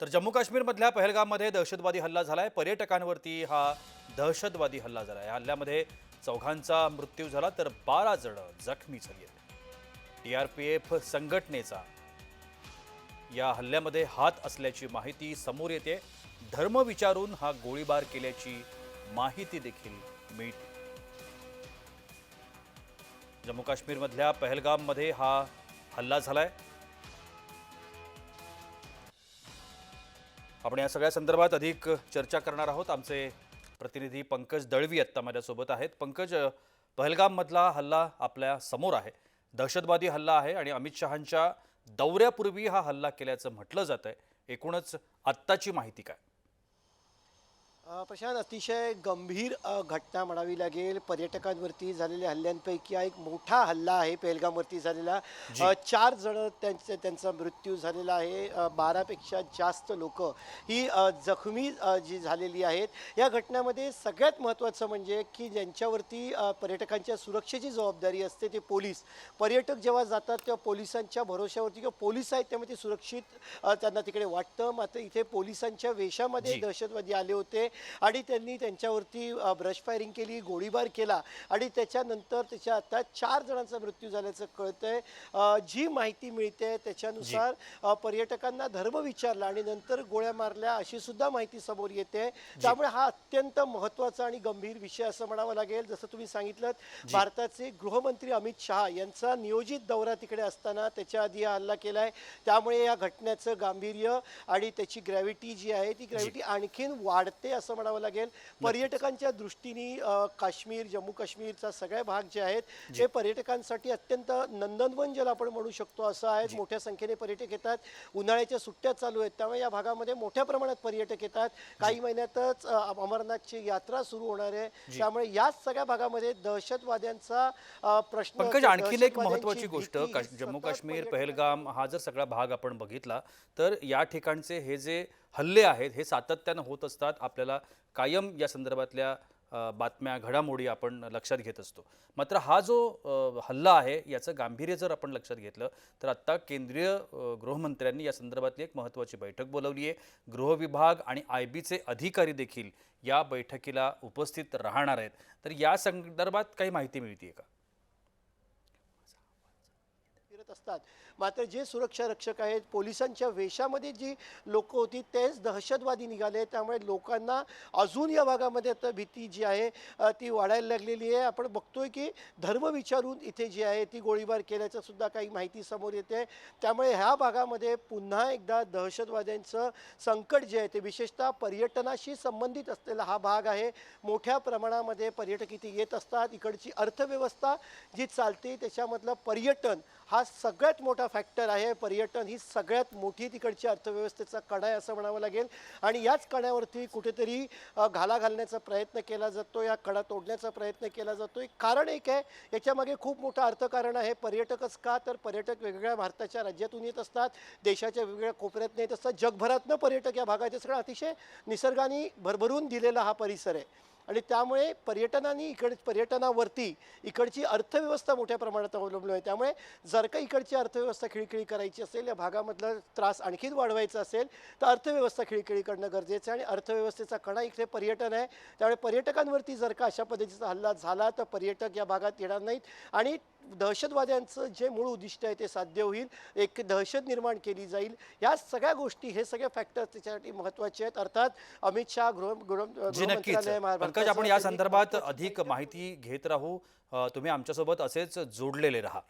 तर जम्मू काश्मीरमधल्या पहलगाममध्ये दहशतवादी हल्ला झाला आहे पर्यटकांवरती हा दहशतवादी हल्ला झाला आहे या हल्ल्यामध्ये चौघांचा मृत्यू झाला तर बारा जण जखमी झाली आहेत. ए आर पी एफ संघटनेचा या हल्ल्यामध्ये हात असल्याची माहिती समोर येते. धर्म विचारून हा गोळीबार केल्याची माहिती देखील मिळते. जम्मू काश्मीरमधल्या पहलगाममध्ये हा हल्ला झाला आहे आपण या सगळ्या संदर्भात अधिक चर्चा करणार आहोत. आमचे प्रतिनिधी पंकज दळवी आत्ता माझ्यासोबत आहेत. पंकज पहलगाममधला हल्ला आपल्यासमोर आहे. दहशतवादी हल्ला आहे आणि अमित शहांच्या दौऱ्यापूर्वी हा हल्ला केल्याचं म्हटलं जात आहे एकूणच आत्ताची माहिती काय? प्रशांत अतिशय गंभीर घटना म्हणावी लागेल. पर्यटकांवरती झालेल्या हल्ल्यांपैकी हा एक मोठा हल्ला आहे. पेहलगामवरती झालेला. चार जण त्यांचे त्यांचा मृत्यू झालेला आहे. बारापेक्षा जास्त लोक ही जखमी जी झालेली आहेत. या घटनेमध्ये सगळ्यात महत्त्वाचं म्हणजे की ज्यांच्यावरती पर्यटकांच्या सुरक्षेची जबाबदारी असते ते पोलीस. पर्यटक जेव्हा जातात तेव्हा पोलिसांच्या भरोश्यावरती किंवा पोलीस आहेत त्यामुळे ते सुरक्षित त्यांना तिकडे वाटतं. मात्र इथे पोलिसांच्या वेशामध्ये. दहशतवादी आले होते. आणि त्यांनी त्यांच्यावरती ब्रश फायरिंग केली गोळीबार केला आणि त्याच्यानंतर त्याच्या आता चार जणांचा मृत्यू झाल्याचं कळतंय. जी माहिती मिळते त्याच्यानुसार पर्यटकांना धर्म विचारला आणि नंतर गोळ्या मारल्या अशी सुद्धा माहिती समोर येते. त्यामुळे हा अत्यंत महत्त्वाचा आणि गंभीर विषय असं म्हणावं लागेल. जसं तुम्ही सांगितलं भारताचे गृहमंत्री अमित शहा यांचा नियोजित दौरा तिकडे असताना त्याच्या आधी हा हल्ला केलाय. त्यामुळे या घटनेचं गांभीर्य आणि त्याची ग्रॅव्हिटी जी आहे ती ग्रॅव्हिटी आणखीन वाढते असं म्हणावं लागेल. पर्यटकांच्या दृष्टीने अ, काश्मीर जम्मू काश्मीरचा सगळे भाग जे आहेत ते पर्यटकांसाठी अत्यंत नंदनवन ज्याला आपण म्हणू शकतो असं आहे. मोठ्या संख्येने पर्यटक येतात. उन्हाळ्याच्या सुट्ट्या चालू आहेत. त्यामुळे या भागामध्ये मोठ्या प्रमाणात पर्यटक येतात. काही महिन्यातच अ, अमरनाथची यात्रा सुरू होणार आहे. त्यामुळे याच सगळ्या भागामध्ये दहशतवाद्यांचा अ, प्रश्न पंकज आणखीन एक दहशतवाद्यांची महत्वाची गोष्ट भीती काश- जम्मू सतत काश्मीर पर्यटक- पहलगाम हा जर सगळा भाग आपण बघितला तर या ठिकाणचे हे जे हल्ले आहेत हे सातत्यानं होत असतात. आपल्याला कायम या संदर्भातल्या बातम्या घडामोडी आपण लक्षात घेत असतो. मात्र हा जो हल्ला आहे याचं गांभीर्य जर आपण लक्षात घेतलं तर आत्ता केंद्रीय गृहमंत्र्यांनी या संदर्भातली एक महत्त्वाची बैठक बोलवली आहे. गृहविभाग आणि आय बीचे अधिकारी देखील या बैठकीला उपस्थित राहणार आहेत. तर या संदर्भात काही माहिती मिळते का? असतात. मात्र जे सुरक्षा रक्षक आहेत पोलिसांच्या वेशामध्ये जी लोक होती तेच दहशतवादी निघाले. त्यामुळे लोकांना अजून या भागामध्ये आता भीती जी आहे ती वाढायला लागलेली आहे. आपण बघतोय की धर्म विचारून इथे जी आहे ती गोळीबार केल्याचं सुद्धा काही माहिती समोर येते. त्यामुळे ह्या भागामध्ये पुन्हा एकदा दहशतवाद्यांचं संकट जे आहे ते विशेषतः पर्यटनाशी संबंधित असलेला हा भाग आहे. मोठ्या प्रमाणामध्ये पर्यटक इथे येत असतात. इकडची अर्थव्यवस्था जी चालते त्याच्यामधलं पर्यटन हा सगळ्यात मोठा फॅक्टर आहे पर्यटन. ही सगळ्यात मोठी तिकडची अर्थव्यवस्थेचा कणा आहे असं म्हणावं लागेल. आणि याच कण्यावरती कुठेतरी घाला घालण्याचा प्रयत्न केला जातो या कडा तोडण्याचा प्रयत्न केला जातो एक कारण एक आहे याच्यामागे खूप मोठं अर्थकारण आहे. पर्यटकच का? तर पर्यटक वेगवेगळ्या भारताच्या राज्यातून येत असतात देशाच्या वेगवेगळ्या कोपऱ्यातून येत असतात. जगभरातनं पर्यटक या भागात सगळं अतिशय निसर्गाने भरभरून दिलेला हा परिसर आहे. आणि त्यामुळे पर्यटनाने इकड पर्यटनावरती इकडची अर्थव्यवस्था मोठ्या प्रमाणात अवलंबून आहे. त्यामुळे जर का इकडची अर्थव्यवस्था खिळखिळी करायची असेल या भागामधला त्रास आणखीन वाढवायचा असेल तर अर्थव्यवस्था खिळखिळी करणं गरजेचं आहे आणि अर्थव्यवस्थेचा कणा इकडे पर्यटन आहे. त्यामुळे पर्यटकांवरती जर का अशा पद्धतीचा हल्ला झाला तर पर्यटक या भागात येणार नाहीत. आणि दहशतवाद्यांचं जे मूळ उद्दिष्ट आहे ते साध्य होईल एक दहशत निर्माण केली जाईल. या सगळ्या गोष्टी हे सगळे फॅक्टर त्याच्यासाठी महत्त्वाचे आहेत. अर्थात अमित शहा गृह गृह आपण या संदर्भात अधिक माहिती घेत राहू. तुम्ही आमच्यासोबत असेच जोडलेले राहा.